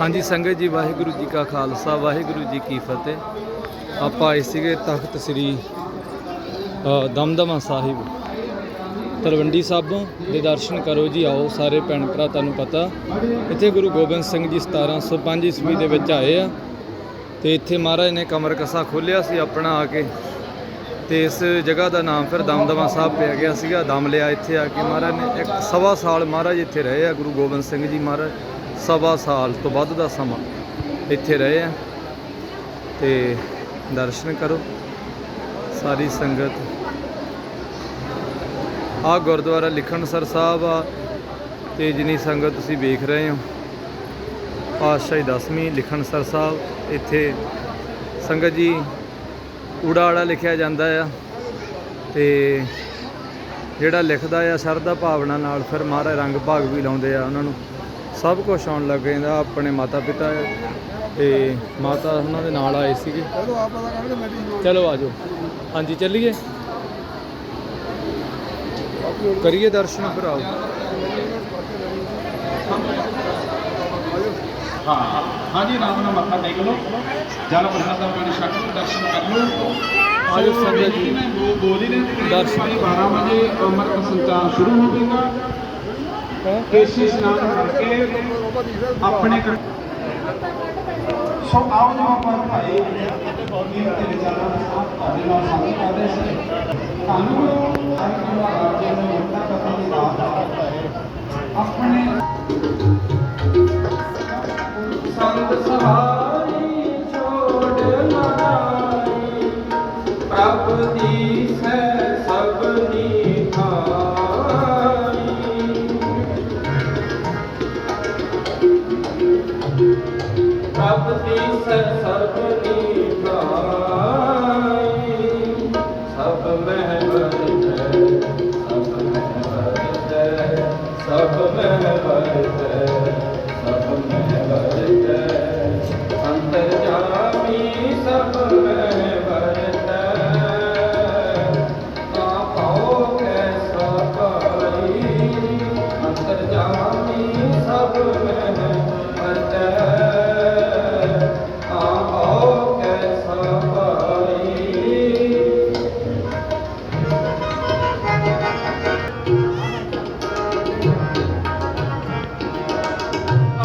ਹਾਂਜੀ, ਸੰਗਤ ਜੀ, ਵਾਹਿਗੁਰੂ ਜੀ ਕਾ ਖਾਲਸਾ, ਵਾਹਿਗੁਰੂ ਜੀ ਕੀ ਫਤਿਹ। ਆਪਾਂ ਆਏ ਸੀਗੇ ਤਖਤ ਸ੍ਰੀ ਦਮਦਮਾ ਸਾਹਿਬ, ਤਲਵੰਡੀ ਸਾਬੋਂ ਦੇ ਦਰਸ਼ਨ ਕਰੋ ਜੀ, ਆਓ ਸਾਰੇ ਭੈਣ ਭਰਾ, ਤੁਹਾਨੂੰ ਪਤਾ। ਇੱਥੇ ਗੁਰੂ ਗੋਬਿੰਦ ਸਿੰਘ ਜੀ 1705 ਈਸਵੀ ਦੇ ਵਿੱਚ ਆਏ ਆ। ਤੇ ਇੱਥੇ ਮਹਾਰਾਜ ਨੇ ਕਮਰ ਕਸਾ ਖੋਲਿਆ ਸੀ ਆਪਣਾ ਆ ਕੇ। ਤੇ ਇਸ ਜਗ੍ਹਾ ਦਾ ਨਾਮ ਫਿਰ ਦਮਦਮਾ ਸਾਹਿਬ ਪਿਆ ਗਿਆ ਸੀਗਾ, ਦਮ ਲਿਆ ਇੱਥੇ ਆ ਕੇ ਮਹਾਰਾਜ ਨੇ ਇੱਕ ਸਵਾ ਸਾਲ ਮਹਾਰਾਜ ਇੱਥੇ ਰਹੇ ਆ, ਗੁਰੂ ਗੋਬਿੰਦ ਸਿੰਘ ਜੀ ਮਹਾਰਾਜ, ਸਵਾ ਸਾਲ ਤੋਂ ਵੱਧ ਦਾ ਸਮਾਂ ਇੱਥੇ ਰਹੇ ਆ। ਤੇ ਦਰਸ਼ਨ ਕਰੋ, ਸਾਰੀ ਸੰਗਤ। ਆ ਗੁਰਦੁਆਰਾ ਲਿਖਣਸਰ ਸਾਹਿਬ ਆ, ਤੇ ਜਿੰਨੀ ਸੰਗਤ ਤੁਸੀਂ ਵੇਖ ਰਹੇ ਹੋ, ਪਾਤਸ਼ਾਹੀ ਦਸਵੀਂ ਲਿਖਣਸਰ ਸਾਹਿਬ ਇੱਥੇ। ਸੰਗਤ ਜੀ ਊੜਾ ਆੜਾ ਲਿਖਿਆ ਜਾਂਦਾ ਆ ਤੇ ਜਿਹੜਾ ਲਿਖਦਾ ਆ ਸ਼ਰਧਾ ਭਾਵਨਾ ਨਾਲ ਫਿਰ ਮਹਾਰਾਜ ਰੰਗ ਭਾਗ ਵੀ ਲਾਉਂਦੇ ਆ ਉਹਨਾਂ ਨੂੰ। ਸਭ ਕੁਝ ਆਉਣ ਲੱਗ ਜਾਂਦਾ, ਆਪਣੇ ਮਾਤਾ ਪਿਤਾ ਆ ਤੇ ਮਾਤਾ ਉਹਨਾਂ ਦੇ ਨਾਲ ਆਏ ਸੀਗੇ। ਚਲੋ ਆ ਪਤਾ ਕਰਕੇ ਮੈਂ ਚਲੋ ਆਜੋ ਹਾਂਜੀ, ਚੱਲੀਏ। ਕਰੀਏ ਦਰਸ਼ਨ ਫਿਰ ਆਓ ਹਾਂ, ਹਾਂਜੀ, ਰਾਮ ਨਾਲ ਮੱਥਾ ਟੇਕ ਲਓ। ਜਲ ਪ੍ਰਸਾਦ ਦਾ ਪਾਣੀ ਛਕ ਲਓ ਦਰਸ਼ਨ ਕਰ ਲਓ ਆਜੋ ਸੰਗਤ ਜੀ। ਬੋ- ਬੋਲ ਤੇ ਦਰਸ਼ਨ। ਦਰਸ਼ਨ 12 ਵਜੇ ਅੰਮ੍ਰਿਤ ਸੰਚਾਰ ਸ਼ੁਰੂ ਹੋਵੇਗਾ ਕੇਸ਼ੀ ਇਸ਼ਨਾਨ ਕਰਕੇ ਆਪਣੇ ਸੋ ਆਓ ਜੀ ਆਪਾਂ ਭਾਈ ਇਹ ਤੇ ਵਿਚਾਰਾਂ ਸਾਹਿਬ ਤੁਹਾਡੇ ਨਾਲ ਸਾਂਝੇ ਕਰਦੇ ਸੀ ਤੁਹਾਨੂੰ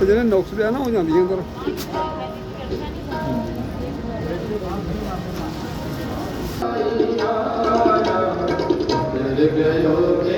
ਤੇ ਜਿਹੜੇ ਨੁਕਸ ਪਿਆ ਨਾ ਹੋ ਜਾਂਦੀਆਂ ਅੰਦਰ। ਤੇਰੇ ਗਇਓ ਮੇਰੇ ਮਨ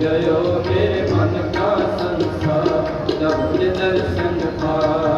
गयो मेरे मन का संसार जब दर्शन पाया